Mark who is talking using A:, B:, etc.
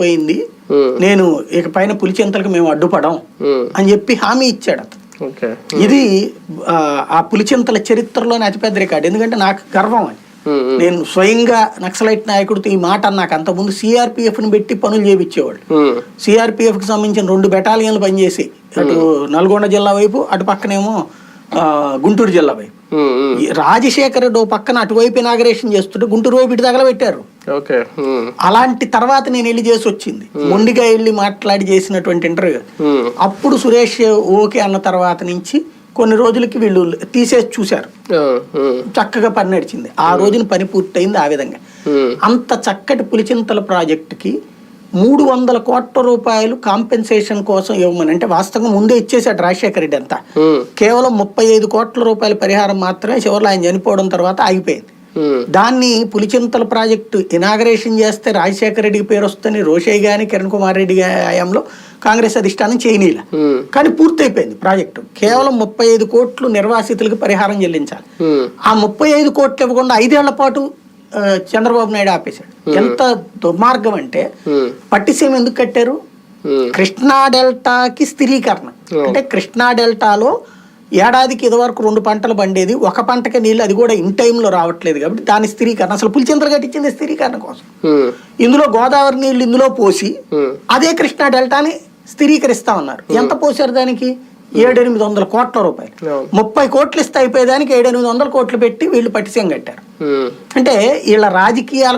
A: పోయింది.
B: ఉమ్,
A: నేను ఇక పైన పులిచింతలకు మేము అడ్డుపడం
B: ఉమ్,
A: అని చెప్పి హామీ ఇచ్చాడు అతను.
B: ఓకే
A: ఇది ఆ, పులిచింతల చరిత్రలోనే అతిపెద్ద రికార్డు. ఎందుకంటే నాకు గర్వం
B: ఉమ్,
A: నేను స్వయంగా నక్సలైట్ నాయకుడితో ఈ మాట నాకు అంతకుముందు సిఆర్పిఎఫ్ని పెట్టి పనులు చేపించేవాళ్ళు.
B: ఉమ్,
A: సిఆర్పిఎఫ్కి సంబంధించిన రెండు బెటాలియన్లు పనిచేసి అటు నల్గొండ జిల్లా వైపు అటు పక్కనేమో గుంటూరు జిల్లా వైపు రాజశేఖర్ రెడ్డి పక్కన అటువైపు ఇనాగరేషన్ చేస్తుంటే గుంటూరు వైపు ఇటు తగలబెట్టారు అలాంటి తర్వాత నేను వెళ్ళి చేసి వచ్చింది. మొండిగా వెళ్ళి మాట్లాడి చేసినటువంటి ఇంటర్వ్యూ అప్పుడు సురేష్ ఓకే అన్న తర్వాత నుంచి కొన్ని రోజులకి వీళ్ళు తీసేసి చూశారు. చక్కగా పని నడిచింది. ఆ రోజున పని పూర్తయింది ఆ విధంగా. అంత చక్కటి పులిచింతల ప్రాజెక్టుకి మూడు వందల కోట్ల రూపాయలు కాంపెన్సేషన్ కోసం ఇవ్వమని. అంటే వాస్తవంగా ముందే ఇచ్చేసాడు రాజశేఖర రెడ్డి అంతా. కేవలం ముప్పై ఐదు కోట్ల రూపాయల పరిహారం మాత్రమే చివరిలో ఆయన చనిపోవడం తర్వాత ఆగిపోయింది. దాన్ని పులిచింతల ప్రాజెక్టు ఇనాగరేషన్ చేస్తే రాజశేఖర రెడ్డికి పేరు వస్తుందని రోషయ్య గాని కిరణ్ కుమార్ రెడ్డి హయాంలో కాంగ్రెస్ అధిష్టానం చేయనీల కానీ పూర్తయిపోయింది ప్రాజెక్టు. కేవలం ముప్పై ఐదు కోట్లు నిర్వాసితులకు పరిహారం చెల్లించాలి. ఆ ముప్పై ఐదు కోట్లు ఇవ్వకుండా ఐదేళ్ళ పాటు చంద్రబాబు నాయుడు ఆపేశాడు. ఎంత దుర్మార్గం అంటే పట్టిసీమ ఎందుకు కట్టారు? కృష్ణా డెల్టాకి స్థిరీకరణ. అంటే కృష్ణా డెల్టాలో ఏడాదికి ఇదివరకు రెండు పంటలు పండేది ఒక పంటకి నీళ్ళు అది కూడా ఇన్ టైంలో రావట్లేదు కాబట్టి దాని స్థిరీకరణ. అసలు పులిచింతలు కట్టించింది స్థిరీకరణ కోసం. ఇందులో గోదావరి నీళ్ళు ఇందులో పోసి అదే కృష్ణా డెల్టాని స్థిరీకరిస్తా ఉన్నారు. ఎంత పోసారు దానికి? ఏడెనిమిది వందల కోట్ల రూపాయలు. ముప్పై కోట్లు ఇస్తే అయిపోయేదానికి ఏడెనిమిది వందల కోట్లు పెట్టి వీళ్ళు పట్టిసీమ కట్టారు. అంటే వీళ్ళ రాజకీయాల